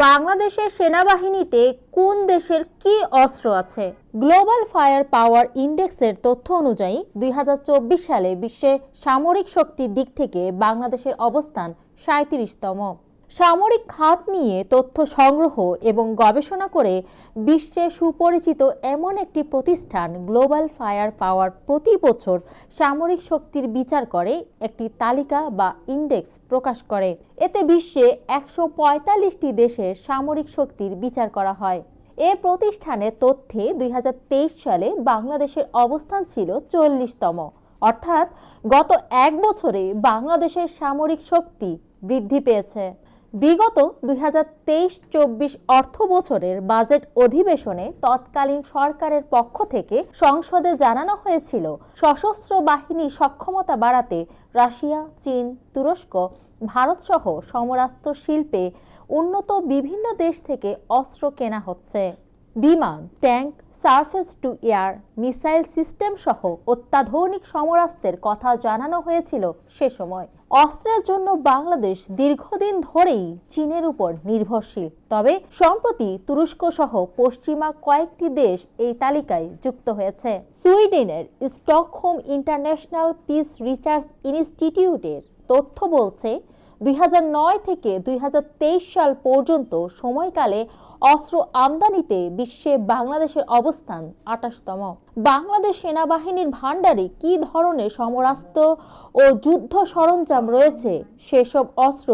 বাংলাদেশের সেনাবাহিনীতে কোন দেশের কি অস্ত্র আছে? গ্লোবাল ফায়ার পাওয়ার ইন্ডেক্সের তথ্য অনুযায়ী দুই হাজার চব্বিশ সালে বিশ্বে সামরিক শক্তির দিক থেকে বাংলাদেশের অবস্থান সাঁত্রিশতম সামরিক খাত নিয়ে তথ্য সংগ্রহ এবং গবেষণা করে বিশ্বে সুপরিচিত এমন একটি প্রতিষ্ঠান গ্লোবাল ফায়ার পাওয়ার প্রতি বছর সামরিক শক্তির বিচার করে, একটি তালিকা বা ইন্ডেক্স প্রকাশ করে। এতে বিশ্বে একশো পঁয়তাল্লিশটি দেশের সামরিক শক্তির বিচার করা হয়। এ প্রতিষ্ঠানের তথ্যে দুই হাজার তেইশ সালে বাংলাদেশের অবস্থান ছিল চল্লিশতম। অর্থাৎ গত এক বছরে বাংলাদেশের সামরিক শক্তি বৃদ্ধি পেয়েছে। বিগত দুই হাজার তেইশ চব্বিশ অর্থ বছরের বাজেট অধিবেশনে তৎকালীন সরকারের পক্ষ থেকে সংসদে জানানো হয়েছিল, সশস্ত্র বাহিনীর সক্ষমতা বাড়াতে রাশিয়া, চীন, তুরস্ক, ভারতসহ সমরাস্ত্র শিল্পে উন্নত বিভিন্ন দেশ থেকে অস্ত্র কেনা হচ্ছে। বিমান, tank, surface to air, missile system সহ অত্যাধুনিক সমরাস্ত্রের কথা জানানো হয়েছিল সে সময়। অস্ত্রের জন্য বাংলাদেশ দীর্ঘদিন ধরেই চীনের উপর নির্ভরশীল। তবে সম্প্রতি তুরস্ক সহ পশ্চিমা কয়েকটি দেশ এই তালিকায় যুক্ত হয়েছে। সুইডেনের স্টকহোম ইন্টারন্যাশনাল পিস রিসার্চ ইনস্টিটিউটের তথ্য বলছে দুই হাজার নয় থেকে দুই হাজার তেইশ সাল পর্যন্ত সময়কালে অস্ত্র আমদানিতে বিশ্বে বাংলাদেশের অবস্থান আঠাশতম। বাংলাদেশ সেনাবাহিনীর ভাণ্ডারে কি ধরনের সমরাস্ত্র ও যুদ্ধ সরঞ্জাম রয়েছে? সেসব অস্ত্র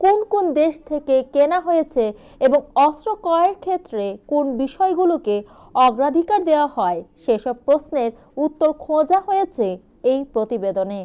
কোন কোন দেশ থেকে কেনা হয়েছে এবং অস্ত্র ক্রয়ের ক্ষেত্রে কোন বিষয়গুলোকে অগ্রাধিকার দেওয়া হয়? সেসব প্রশ্নের উত্তর খোঁজা হয়েছে এই প্রতিবেদনে।